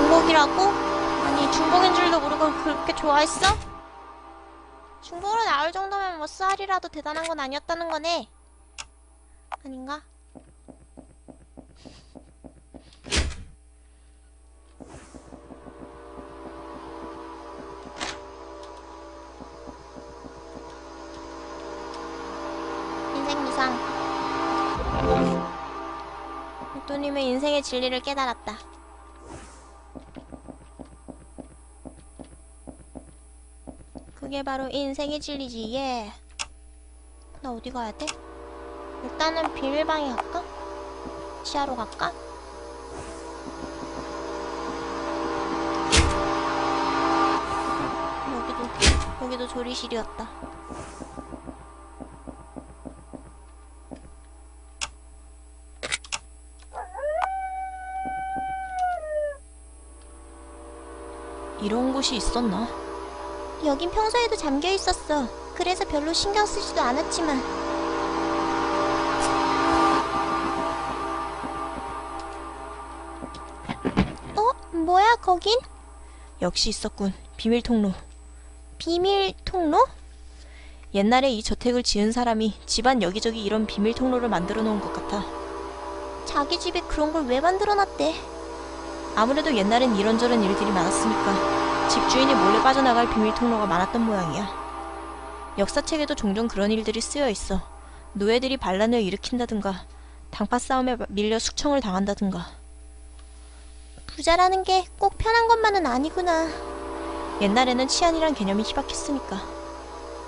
중복이라고? 아니 중복인 줄도 모르고 그렇게 좋아했어? 중복으로 나올 정도면 뭐 쌀이라도 대단한 건 아니었다는 거네 아닌가? 인생 무상 또님의 인생의 진리를 깨달았다 그게 바로 인생의 진리지 예. 나 어디 가야 돼? 일단은 비밀방에 갈까? 지하로 갈까? 여기도 여기도 조리실이었다. 이런 곳이 있었나? 여긴 평소에도 잠겨 있었어. 그래서 별로 신경 쓰지도 않았지만. 어? 뭐야, 거긴? 역시 있었군. 비밀 통로. 비밀 통로? 옛날에 이 저택을 지은 사람이 집안 여기저기 이런 비밀 통로를 만들어 놓은 것 같아. 자기 집에 그런 걸 왜 만들어 놨대? 아무래도 옛날엔 이런저런 일들이 많았으니까 집주인이 몰래 빠져나갈 비밀 통로가 많았던 모양이야. 역사책에도 종종 그런 일들이 쓰여 있어. 노예들이 반란을 일으킨다든가, 당파 싸움에 밀려 숙청을 당한다든가. 부자라는 게 꼭 편한 것만은 아니구나. 옛날에는 치안이란 개념이 희박했으니까.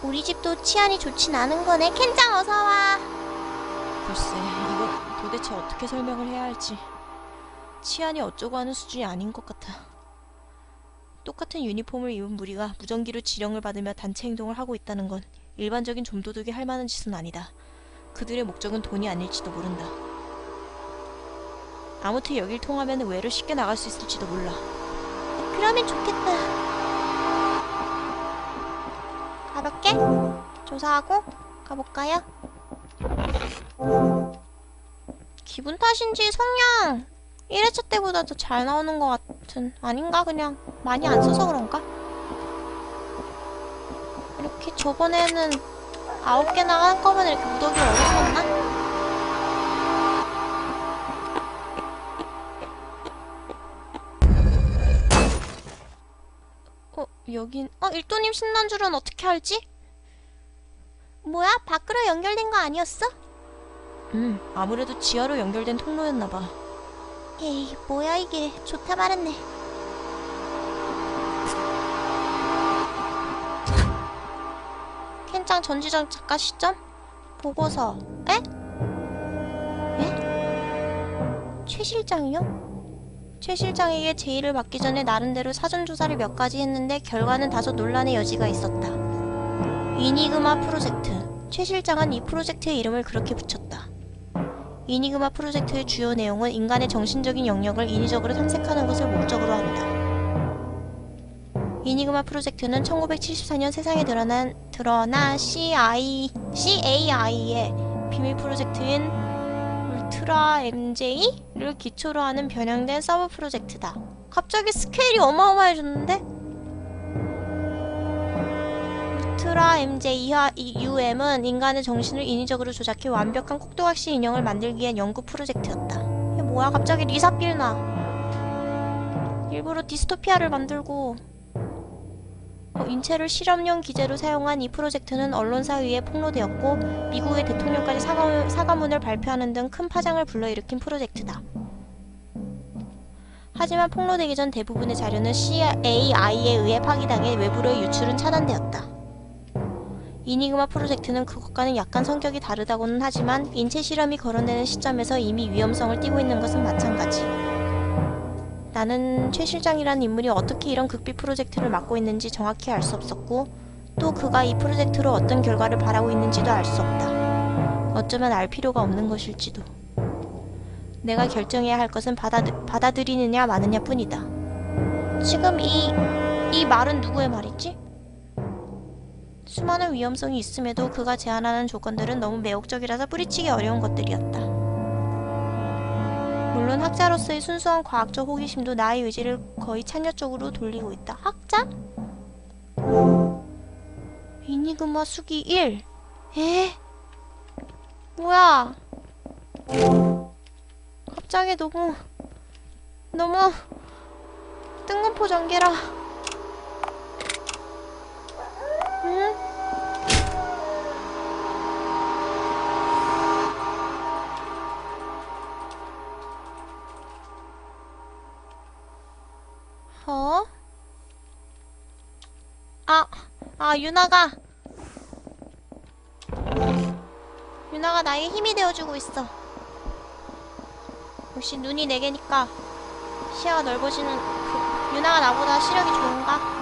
우리 집도 치안이 좋진 않은 거네. 켄장 어서 와. 글쎄, 이거 도대체 어떻게 설명을 해야 할지. 치안이 어쩌고 하는 수준이 아닌 것 같아. 똑같은 유니폼을 입은 무리가 무전기로 지령을 받으며 단체 행동을 하고 있다는 건 일반적인 좀도둑이 할 만한 짓은 아니다. 그들의 목적은 돈이 아닐지도 모른다. 아무튼 여길 통하면 외로 쉽게 나갈 수 있을지도 몰라. 그러면 좋겠다. 가볍게 조사하고 가볼까요? 기분 탓인지 성냥 1회차 때보다 더 잘 나오는 것 같은 아닌가 그냥 많이 안 써서 그런가? 이렇게 저번에는 아홉 개나 한꺼번에 이렇게 무더기 어렸었나? 어, 여긴 어 일도님 신난줄은 어떻게 알지? 뭐야 밖으로 연결된 거 아니었어? 음, 아무래도 지하로 연결된 통로였나 봐. 에이 뭐야 이게. 좋다 말았네. 캔장 전지적 작가 시점? 보고서. 에? 에? 최 실장이요? 최 실장에게 제의를 받기 전에 나름대로 사전조사를 몇 가지 했는데 결과는 다소 논란의 여지가 있었다. 이니그마 프로젝트. 최 실장은 이 프로젝트의 이름을 그렇게 붙였다 이니그마 프로젝트의 주요 내용은 인간의 정신적인 영역을 인위적으로 탐색하는 것을 목적으로 한다. 이니그마 프로젝트는 1974년 세상에 드러난 드러나 CI CAI의 비밀 프로젝트인 울트라 MJ를 기초로 하는 변형된 서브 프로젝트다. 갑자기 스케일이 어마어마해졌는데? 울트라 MJ 이하 UM은 인간의 정신을 인위적으로 조작해 완벽한 꼭두각시 인형을 만들기 위한 연구 프로젝트였다. 이게 뭐야 갑자기 리사 빌나 일부러 디스토피아를 만들고 어, 인체를 실험용 기재로 사용한 이 프로젝트는 언론사에 의해 폭로되었고 미국의 대통령까지 사과, 사과문을 발표하는 등 큰 파장을 불러일으킨 프로젝트다. 하지만 폭로되기 전 대부분의 자료는 CAI에 의해 파기당해 외부로의 유출은 차단되었다. 이니그마 프로젝트는 그것과는 약간 성격이 다르다고는 하지만 인체 실험이 거론되는 시점에서 이미 위험성을 띠고 있는 것은 마찬가지. 나는 최 실장이라는 인물이 어떻게 이런 극비 프로젝트를 맡고 있는지 정확히 알 수 없었고 또 그가 이 프로젝트로 어떤 결과를 바라고 있는지도 알 수 없다. 어쩌면 알 필요가 없는 것일지도. 내가 결정해야 할 것은 받아들, 받아들이느냐 마느냐 뿐이다. 지금 이, 이 말은 누구의 말이지? 수많은 위험성이 있음에도 그가 제안하는 조건들은 너무 매혹적이라서 뿌리치기 어려운 것들이었다. 물론 학자로서의 순수한 과학적 호기심도 나의 의지를 거의 찬여 쪽으로 돌리고 있다. 학자? 이니그마 수기 1. 에? 뭐야? 갑자기 너무 너무 뜬금포 전개라. 응? 어? 아, 아, 유나가. 유나가 나의 힘이 되어주고 있어. 역시 눈이 네 개니까 시야가 넓어지는 그, 유나가 나보다 시력이 좋은가?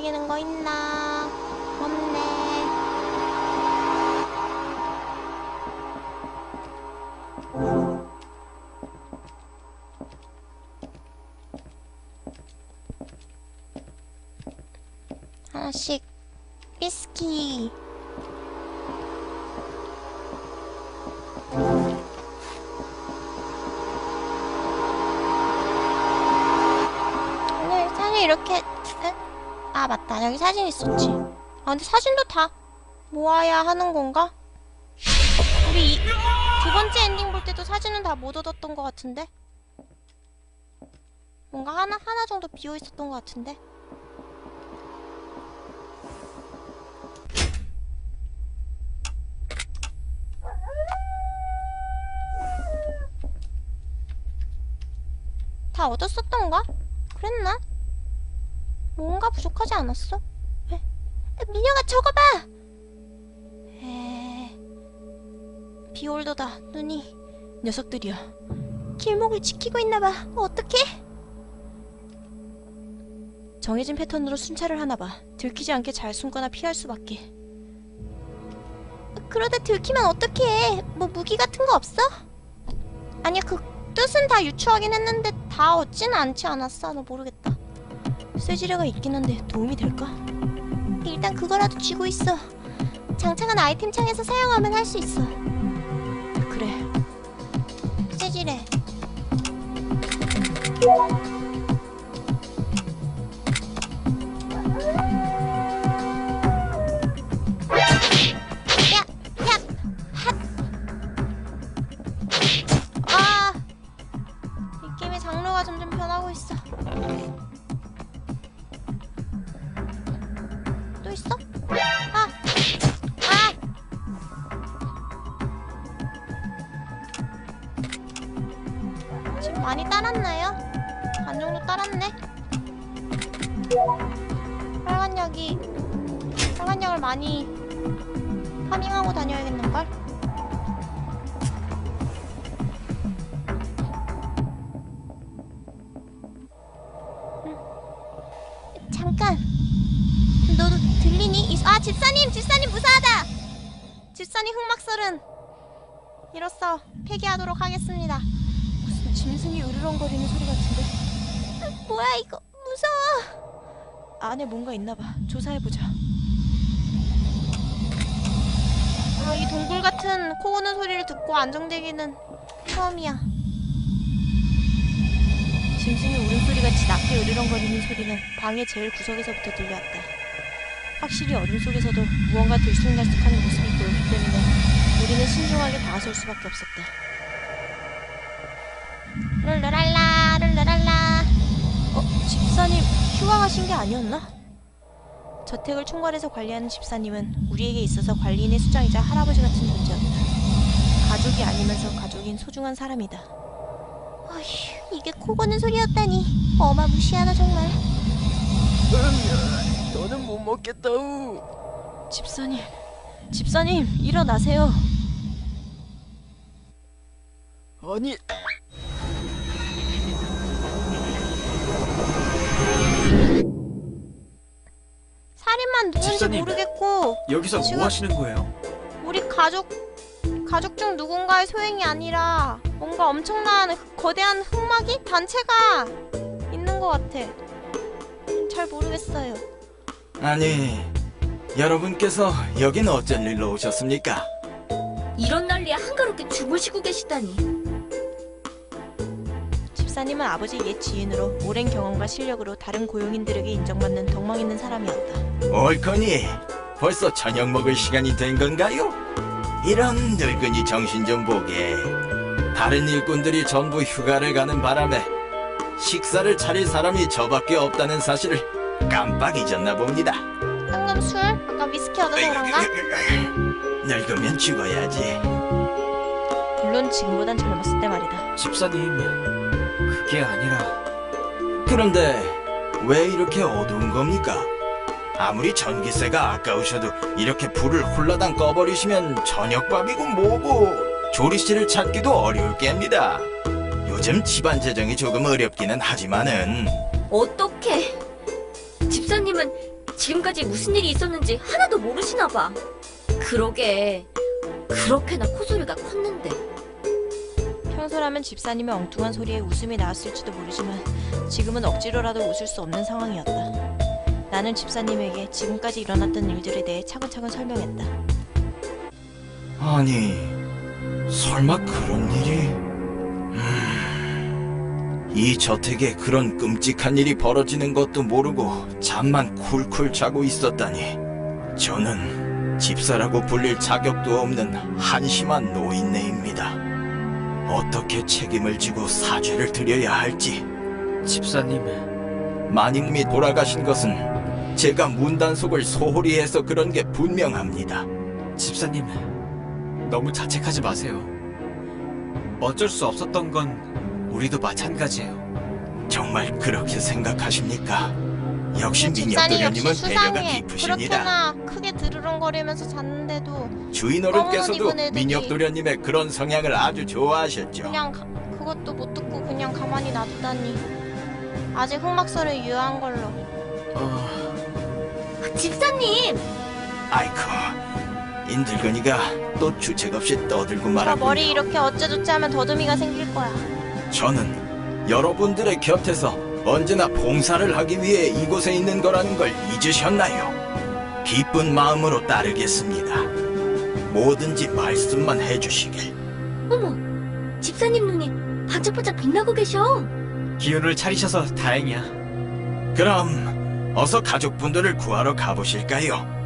반짝이는 거 있나? 없네. 하나씩 위스키. 맞다 여기 사진 있었지 아 근데 사진도 다 모아야 하는 건가? 우리 이, 두 번째 엔딩 볼 때도 사진은 다 못 얻었던 것 같은데 뭔가 하나 하나 정도 비어 있었던 것 같은데 다 얻었었던가? 그랬나? 뭔가 부족하지 않았어? 에? 에, 민영아 저거 봐! 에... 비올더다 눈이 녀석들이야. 길목을 지키고 있나봐 어떡해? 정해진 패턴으로 순찰을 하나 봐. 들키지 않게 잘 숨거나 피할 수밖에. 그러다 들키면 어떡해 뭐 무기 같은 거 없어? 아니야 그 뜻은 다 유추하긴 했는데 다 얻지는 않지 않았어 나 모르겠다 쇠지뢰가 있긴 한데 도움이 될까? 일단 그거라도 쥐고 있어 장착한 아이템 창에서 사용하면 할 수 있어 그래. 쇠지래 또 있어? 아! 아! 지금 많이 따랐나요? 반 정도 따랐네. 빨간 약이 빨간 약을 많이 파밍하고 다녀야겠는걸? 이로써 폐기하도록 하겠습니다. 무슨 짐승이 으르렁거리는 소리 같은데? 뭐야 이거 무서워. 안에 뭔가 있나 봐. 조사해보자. 아, 이 동굴 같은 코 고는 소리를 듣고 안정되기는 처음이야. 짐승이 울음소리같이 낮게 으르렁거리는 소리는 방의 제일 구석에서부터 들려왔다. 확실히 어둠 속에서도 무언가 들쑥날쑥하는 모습이 보였기 때문에 우리는 신중하게 다가설 수밖에 없었다. 룰루랄라 룰루랄라. 어? 집사님 휴강하신 게 아니었나? 저택을 총괄해서 관리하는 집사님은 우리에게 있어서 관리인의 수장이자 할아버지 같은 존재였다. 가족이 아니면서 가족인 소중한 사람이다. 어휴, 이게 코 고는 소리였다니 어마무시하다 정말. 너는 못 먹겠다우. 집사님, 집사님 일어나세요. 아니, 살인만 누군지 집사님. 모르겠고 여기서 지금- 뭐 하시는 거예요? 우리 가족 가족 중 누군가의 소행이 아니라 뭔가 엄청난 거대한 흑막이 단체가 있는 것 같아. 잘 모르겠어요. 아니, 여러분께서 여긴 어쩐 일로 오셨습니까? 이런 난리에 한가롭게 주무시고 계시다니. 집사님은 아버지의 옛 지인으로 오랜 경험과 실력으로 다른 고용인들에게 인정받는 덕망 있는 사람이었다. 옳거니, 벌써 저녁 먹을 시간이 된 건가요? 이런 늙은이 정신 좀 보게. 다른 일꾼들이 전부 휴가를 가는 바람에 식사를 차릴 사람이 저밖에 없다는 사실을 깜빡 잊었나 봅니다. 황금 술? 아까 위스키 얻어서 그런가? 늙으면 죽어야지. 물론 지금보단 젊었을 때 말이다. 집사님 그 게 아니라 그런데 왜 이렇게 어두운 겁니까? 아무리 전기세가 아까우셔도 이렇게 불을 홀라당 꺼버리시면 저녁밥이고 뭐고 조리실을 찾기도 어려울 게입니다. 요즘 집안 재정이 조금 어렵기는 하지만은 어떻게? 집사님은 지금까지 무슨 일이 있었는지 하나도 모르시나 봐. 그러게. 그렇게나 코소리가 컸는데. 평소라면 집사님의 엉뚱한 소리에 웃음이 나왔을지도 모르지만 지금은 억지로라도 웃을 수 없는 상황이었다. 나는 집사님에게 지금까지 일어났던 일들에 대해 차근차근 설명했다. 아니 설마 그런 일이 음, 이 저택에 그런 끔찍한 일이 벌어지는 것도 모르고 잠만 쿨쿨 자고 있었다니 저는 집사라고 불릴 자격도 없는 한심한 노인네입니다 어떻게 책임을 지고 사죄를 드려야 할지 집사님 마님이 돌아가신 것은 제가 문단속을 소홀히 해서 그런 게 분명합니다 집사님 너무 자책하지 마세요. 어쩔 수 없었던 건 우리도 마찬가지예요. 정말 그렇게 생각하십니까? 역시 집사님 역시 민혁도련님은 배려가. 깊으십니다. 그렇게나 크게 드르렁거리면서 잤는데도 주인 어른께서도 입은 애들이 민혁 도련님의 그런 성향을 아주 좋아하셨죠. 그냥 가- 그것도 못 듣고 그냥 가만히 놔두다니. 아직 흑막설을 유효한 걸로. 어, 아, 집사님! 아이쿠, 인들거니가 또 주책 없이 떠들고 저 말하고 머리 이렇게 어째저째 하면 더듬이가 생길 거야. 저는 여러분들의 곁에서 언제나 봉사를 하기 위해 이곳에 있는 거라는 걸 잊으셨나요? 기쁜 마음으로 따르겠습니다. 뭐든지 말씀만 해주시길. 어머! 집사님 눈이 반짝반짝 빛나고 계셔. 기운을 차리셔서 다행이야. 그럼 어서 가족분들을 구하러 가보실까요?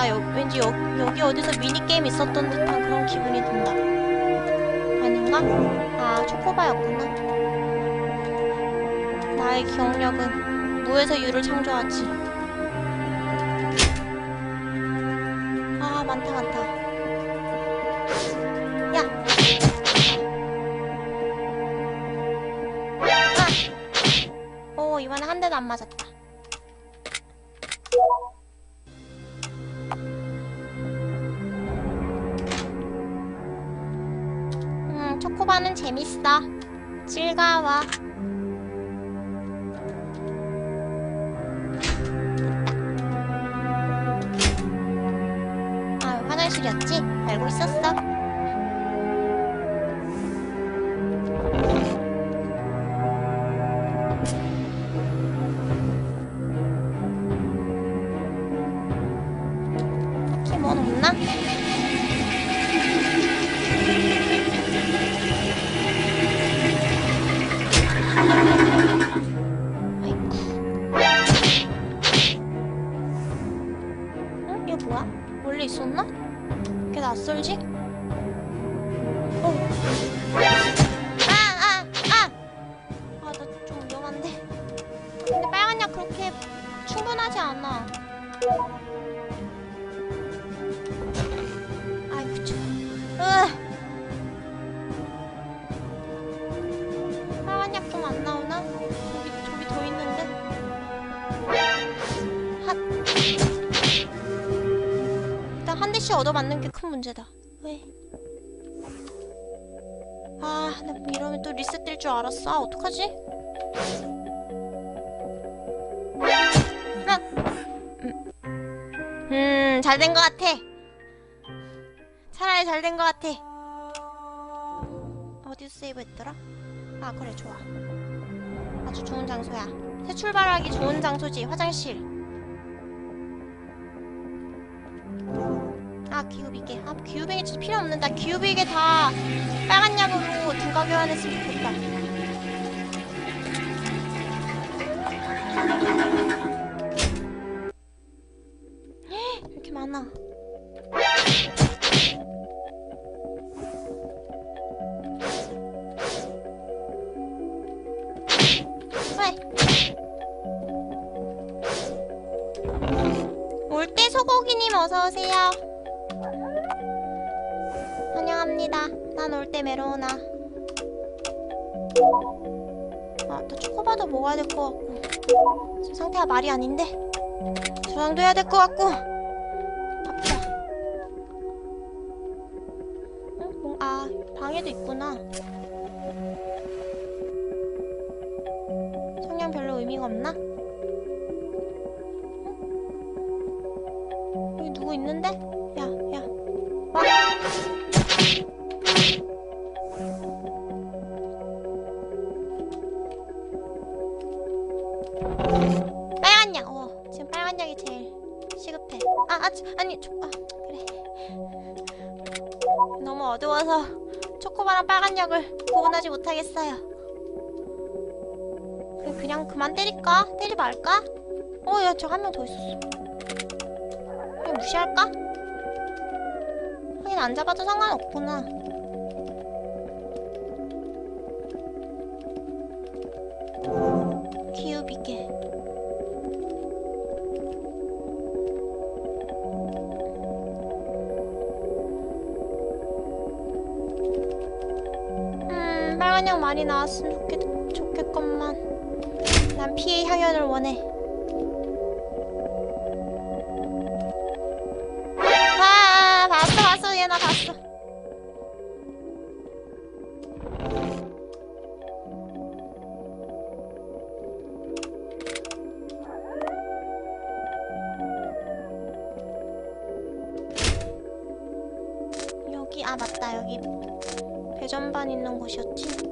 나 여, 왠지 여, 여기 어디서 미니게임 있었던 듯한 그런 기분이 든다. 아닌가? 아, 초코바였구나. 나의 기억력은 무에서 유를 창조하지. 있었어. 일단 한 대씩 얻어맞는 게 큰 문제다. 왜? 아, 나 이러면 또 리셋 될 줄 알았어. 아, 어떡하지? 아. 음, 잘 된 것 같아. 차라리 잘 된 것 같아. 어디서 세이브 했더라? 아, 그래, 좋아. 아주 좋은 장소야. 새 출발하기 좋은 장소지, 화장실. 아, 기우비게. 아, 기우비게 진짜 필요 없는다. 기우비게 다 빨간 약으로 등가 교환했으면 좋겠다. 소고기님 어서 오세요. 환영합니다. 난 올 때 메로우나. 아, 또 초코바도 먹어야 될 것 같고. 지금 상태가 말이 아닌데. 저장도 해야 될 것 같고. 아, 아니, 초, 아, 그래. 너무 어두워서 초코바랑 빨간 약을 구분하지 못하겠어요. 그냥, 그만 때릴까? 때리 말까? 어, 야, 저한명 더 있었어. 그냥 무시할까? 하긴 안 잡아도 상관없구나. 나왔으면 좋겠, 좋겠건만. 난 피해 향연을 원해. 아, 봤어, 봤어. 얘나 봤어. 여기, 아, 맞다. 여기 배전반 있는 곳이었지?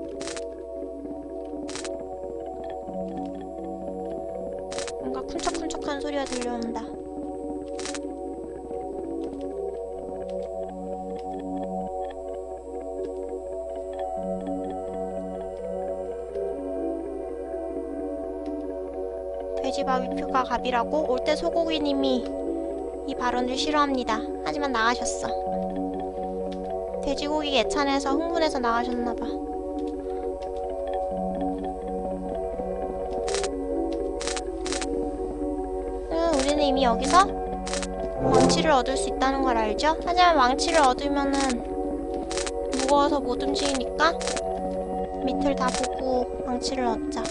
소리가 들려온다. 돼지 바비큐가 갑이라고 올때 소고기님이 이 발언을 싫어합니다. 하지만 나가셨어. 돼지고기 예찬해서 흥분해서 나가셨나봐. 이미 여기서 왕치를 얻을 수 있다는 걸 알죠? 하지만 왕치를 얻으면은 무거워서 못 움직이니까 밑을 다 보고 왕치를 얻자.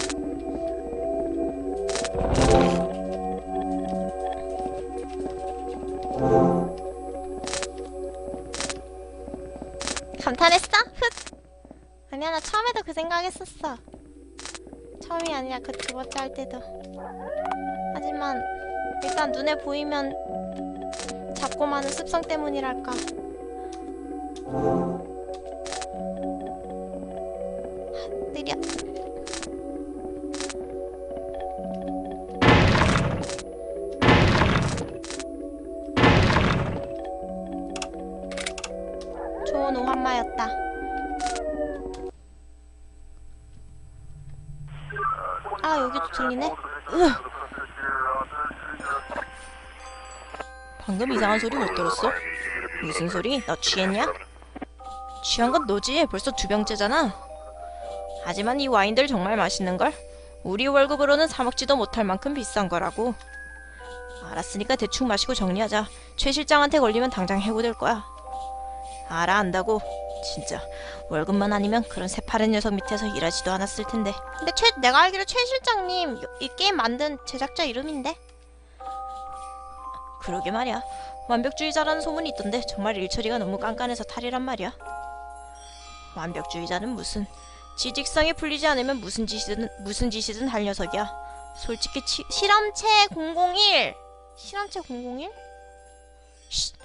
감탄했어? 흑! 아니야 나 처음에도 그 생각했었어 처음이 아니라 그 두 번째 할 때도 하지만 일단 눈에 보이면 마는 습성 때문이랄까 방금 이상한 소리 못 들었어? 무슨 소리? 너 취했냐? 취한 건 너지. 벌써 두 병째잖아. 하지만 이 와인들 정말 맛있는걸? 우리 월급으로는 사 먹지도 못할 만큼 비싼 거라고. 알았으니까 대충 마시고 정리하자. 최 실장한테 걸리면 당장 해고될 거야. 알아 안다고. 진짜 월급만 아니면 그런 새파란 녀석 밑에서 일하지도 않았을 텐데. 근데 최 내가 알기로 최 실장님 이 게임 만든 제작자 이름인데 그러게 말이야. 완벽주의자라는 소문이 있던데 정말 일처리가 너무 깐깐해서 탈이란 말이야. 완벽주의자는 무슨 지직성이 풀리지 않으면 무슨 짓이든 무슨 짓이든 할 녀석이야. 솔직히 치, 실험체 001 실험체 001 쉿!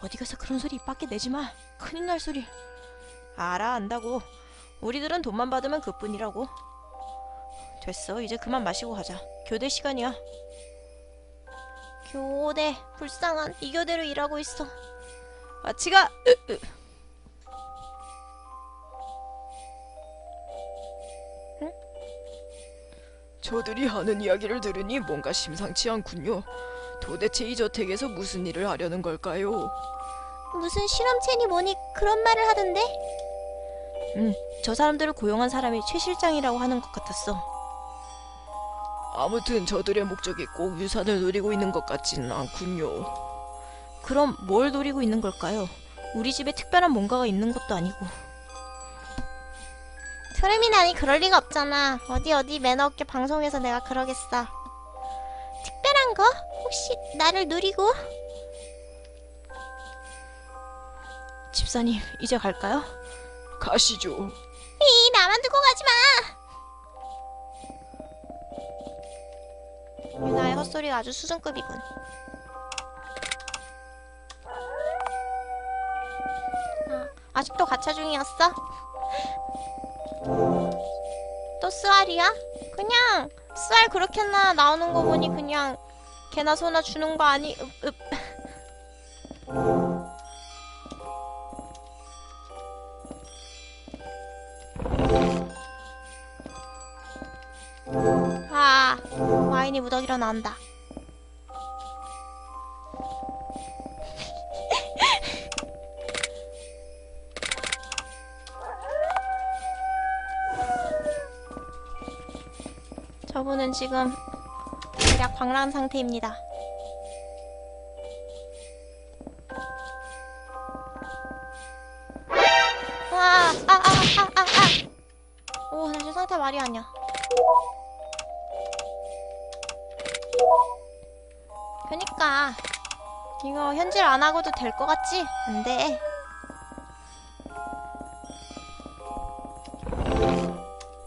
어디 가서 그런 소리 입 밖에 내지 마. 큰일 날 소리. 알아 안다고. 우리들은 돈만 받으면 그뿐이라고. 됐어. 이제 그만 마시고 가자. 교대 시간이야. 교대 불쌍한 이 교대로 일하고 있어 같이 가. 으, 으. 저들이 하는 이야기를 들으니 뭔가 심상치 않군요. 도대체 이 저택에서 무슨 일을 하려는 걸까요? 무슨 실험체니 뭐니 그런 말을 하던데 저 사람들을 고용한 사람이 최 실장이라고 하는 것 같았어. 아무튼 저들의 목적이 꼭 유산을 노리고 있는 것 같지는 않군요. 그럼 뭘 노리고 있는 걸까요? 우리 집에 특별한 뭔가가 있는 것도 아니고. 소름이 나니 그럴 리가 없잖아 어디 어디 매너 없게 방송에서 내가 그러겠어 특별한 거? 혹시 나를 누리고? 집사님, 이제 갈까요? 가시죠. 이 나만 두고 가지 마 유나의 헛소리가 아주 수준급이군 아, 아직도 가차 중이었어? 또 쓰알이야? 그냥 쓰알 그렇게나 나오는 거 보니 그냥 개나 소나 주는 거 아니 읍, 읍. 와인이 무더기로 나온다 저분은 지금 대략 광란 상태입니다. 현질 안 하고도 될 것 같지? 안 돼.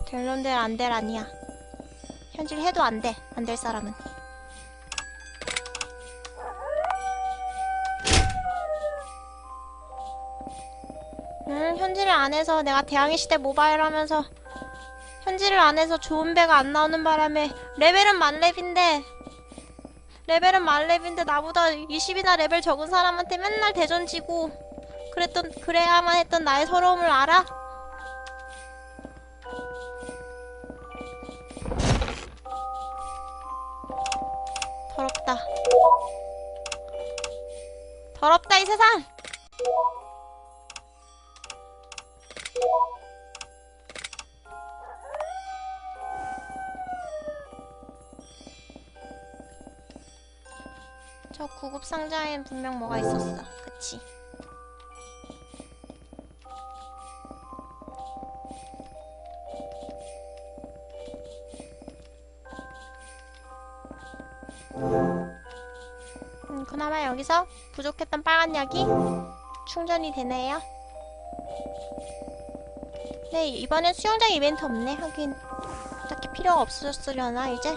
될 놈들 안 될 아니야. 현질 해도 안 돼. 안 될 사람은. 음, 현질을 안 해서 내가 대항해 시대 모바일 하면서 현질을 안 해서 좋은 배가 안 나오는 바람에 레벨은 만렙인데 레벨은 만렙인데 나보다 20이나 레벨 적은 사람한테 맨날 대전 지고 그랬던 그래야만 했던 나의 서러움을 알아? 더럽다. 더럽다 이 세상. 상자엔 분명 뭐가 있었어. 그치? 음, 그나마 여기서 부족했던 빨간 약이 충전이 되네요. 네, 이번엔 수영장 이벤트 없네. 하긴 딱히 필요가 없어졌으려나 이제?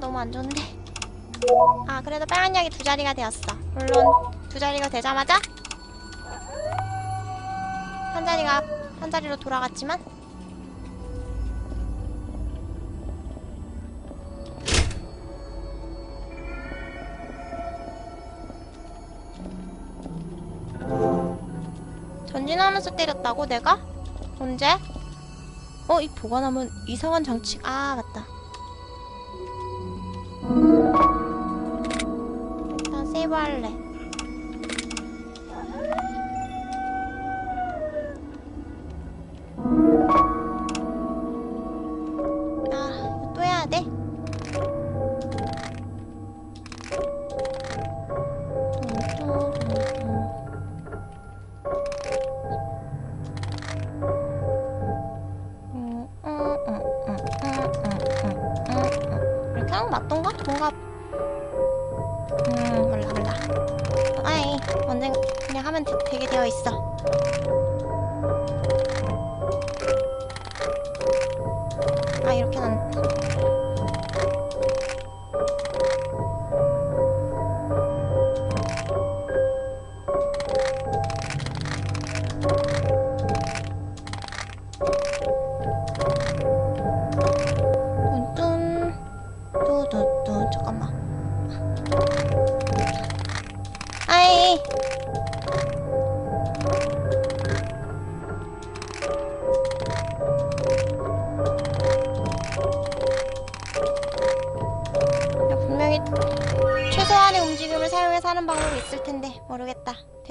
너무 안 좋은데. 아, 그래도 빨간 약이 두 자리가 되었어. 물론 두 자리가 되자마자 한 자리가 한 자리로 돌아갔지만 전진하면서 때렸다고 내가? 언제? 어, 이 보관함은 이상한 장치. 아 맞다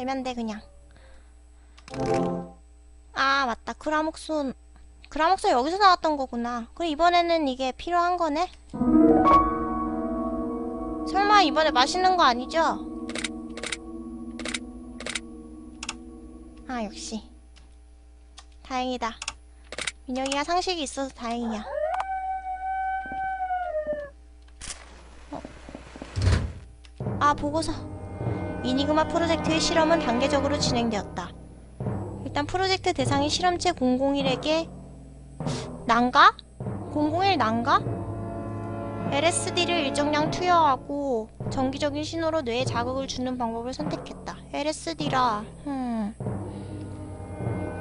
되면 돼 그냥. 아 맞다. 그라목손 그라목손 여기서 나왔던 거구나. 그럼 이번에는 이게 필요한 거네? 설마 이번에 맛있는 거 아니죠? 아 역시. 다행이다. 민혁이가 상식이 있어서 다행이야. 어. 아 보고서 이니그마 프로젝트의 실험은 단계적으로 진행되었다 일단 프로젝트 대상이 실험체 001에게 난가? 001 난가? LSD를 일정량 투여하고 정기적인 신호로 뇌에 자극을 주는 방법을 선택했다. LSD라. 음.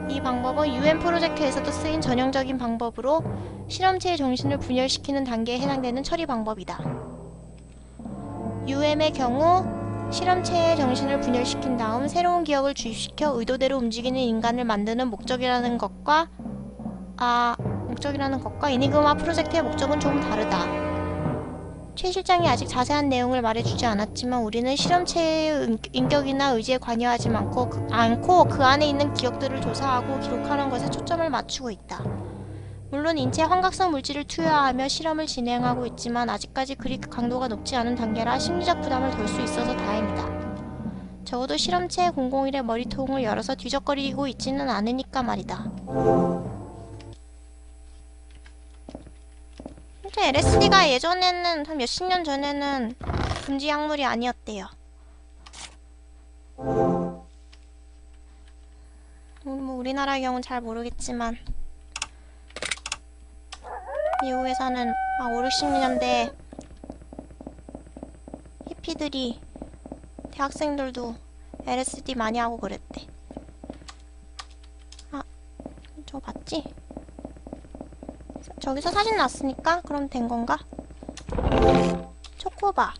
이 방법은 UN 프로젝트에서도 쓰인 전형적인 방법으로 실험체의 정신을 분열시키는 단계에 해당되는 처리 방법이다. UM의 경우 실험체의 정신을 분열시킨 다음 새로운 기억을 주입시켜 의도대로 움직이는 인간을 만드는 목적이라는 것과 아 목적이라는 것과 이니그마 프로젝트의 목적은 조금 다르다. 최 실장이 아직 자세한 내용을 말해주지 않았지만 우리는 실험체의 인- 인격이나 의지에 관여하지 않고 그, 않고 그 안에 있는 기억들을 조사하고 기록하는 것에 초점을 맞추고 있다. 물론 인체 환각성 물질을 투여하며 실험을 진행하고 있지만 아직까지 그리 강도가 높지 않은 단계라 심리적 부담을 덜 수 있어서 다행이다. 적어도 실험체 001의 머리통을 열어서 뒤적거리고 있지는 않으니까 말이다. 근데 LSD가 예전에는 한 몇십 년 전에는 금지 약물이 아니었대요. 음, 뭐 우리나라의 경우는 잘 모르겠지만 미국에서는 막 5, 60년대 히피들이 대학생들도 LSD 많이 하고 그랬대. 아, 저거 봤지? 저기서 사진 났으니까 그럼 된 건가? 초코바